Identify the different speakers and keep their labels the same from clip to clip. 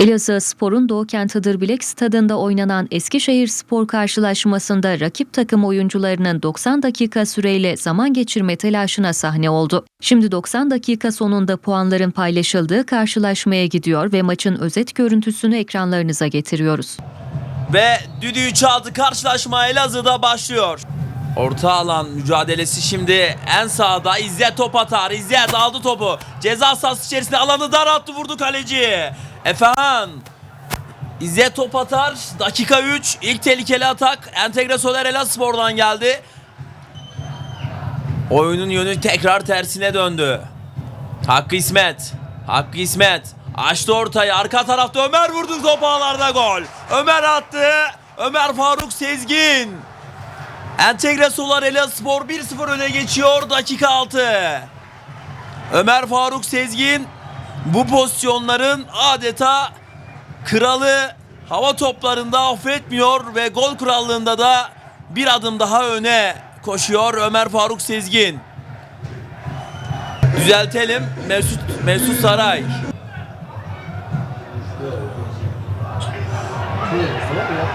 Speaker 1: Elazığ Spor'un Doğu Kent Hıdırbilek stadında oynanan Eskişehir Spor karşılaşmasında rakip takım oyuncularının 90 dakika süreyle zaman geçirme telaşına sahne oldu. Şimdi 90 dakika sonunda puanların paylaşıldığı karşılaşmaya gidiyor ve maçın özet görüntüsünü ekranlarınıza getiriyoruz.
Speaker 2: Ve düdüğü çaldı karşılaşma Elazığ'da başlıyor. Orta alan mücadelesi şimdi en sağda İzzet top atar. İzzet aldı topu. Ceza sahası içerisinde alanı daralttı vurdu kaleci. Efehan. İzzet top atar. Dakika 3. İlk tehlikeli atak. Entegre Soler Elazığspor'dan geldi. Oyunun yönü tekrar tersine döndü. Hakkı İsmet. Hakkı İsmet. Açtı ortayı. Arka tarafta Ömer vurdu top ağlarda gol. Ömer attı. Ömer Faruk Sezgin. Entegre Solar Elazığspor 1-0 öne geçiyor. Dakika 6. Ömer Faruk Sezgin bu pozisyonların adeta kralı hava toplarında affetmiyor ve gol krallığında da bir adım daha öne koşuyor Ömer Faruk Sezgin. Düzeltelim. Mesut Mesut Saray.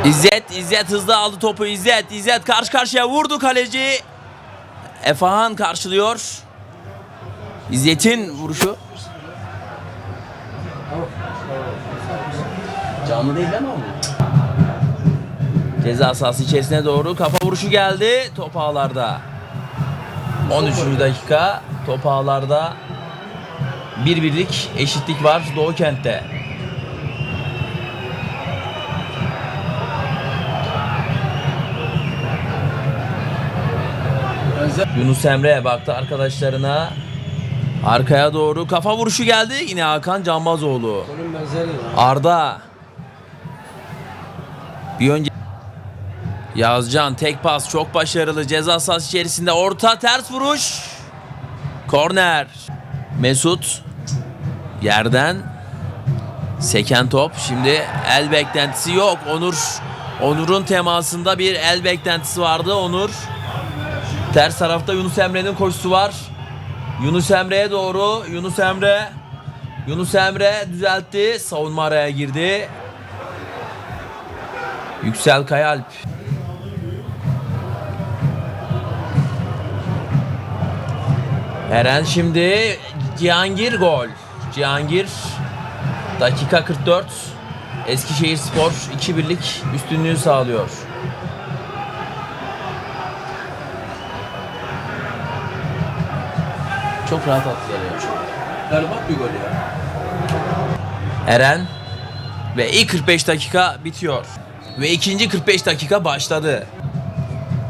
Speaker 2: İzzet İzzet hızlı aldı topu İzzet İzzet karşı karşıya vurdu kaleci. Efahan karşılıyor. İzzet'in vuruşu. Canlı değil ama Ceza sahası içerisine doğru kafa vuruşu geldi. Top ağlarda. 13. dakika top ağlarda bir birlik eşitlik var Doğu Kent'te. Yunus Emre baktı arkadaşlarına. Arkaya doğru kafa vuruşu geldi. Yine Hakan Canbazoğlu. Arda. Bir önce Yazcan tek pas çok başarılı. Ceza sahası içerisinde orta ters vuruş. Korner. Mesut yerden seken top. Şimdi el beklentisi yok. Onur Onur'un temasında bir el beklentisi vardı. Onur Ters tarafta Yunus Emre'nin koşusu var. Yunus Emre'ye doğru. Yunus Emre. Yunus Emre düzeltti. Savunma araya girdi. Yüksel Kayalp. Eren şimdi Cihangir gol. Cihangir dakika 44. Eskişehir Spor 2-1'lik üstünlüğü sağlıyor. Çok rahat attılar ya.
Speaker 3: Berbat bir gol ya.
Speaker 2: Eren ve ilk 45 dakika bitiyor. Ve ikinci 45 dakika başladı.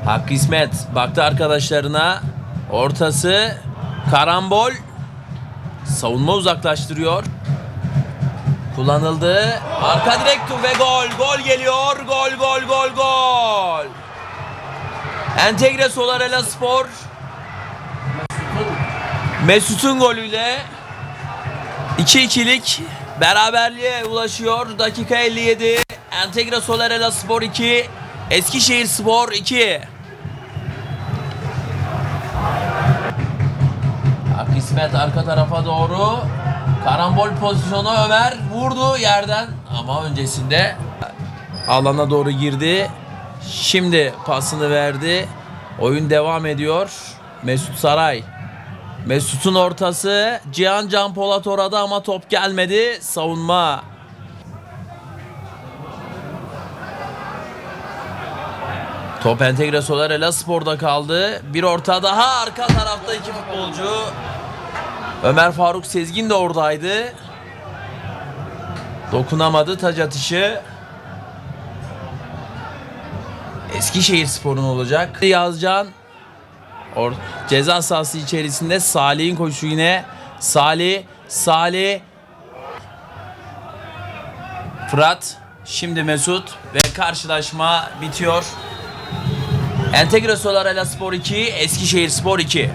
Speaker 2: Hakkı İsmet baktı arkadaşlarına. Ortası karambol. Savunma uzaklaştırıyor. Kullanıldı. Arka direk ve gol. Gol geliyor. Gol gol gol gol. Entegre Solar Elazığspor Mesut'un golüyle 2-2'lik beraberliğe ulaşıyor. Dakika 57. Entegre Solar Elazığspor 2, Eskişehir Spor 2. Hak İsmet arka tarafa doğru. Karambol pozisyonu Ömer vurdu yerden ama öncesinde alana doğru girdi. Şimdi pasını verdi. Oyun devam ediyor. Mesut Saray. Mesut'un ortası Cihan Can Polat orada ama top gelmedi. Savunma. Top entegre Solar Elazığspor'da kaldı. Bir orta daha arka tarafta iki futbolcu. Ömer Faruk Sezgin de oradaydı. Dokunamadı taç atışı. Eskişehir Spor'un olacak. Yazcan Or ceza sahası içerisinde Salih'in koşu yine. Salih, Salih. Fırat, şimdi Mesut ve karşılaşma bitiyor. Entegre Solar Ela Spor 2, Eskişehir Spor 2.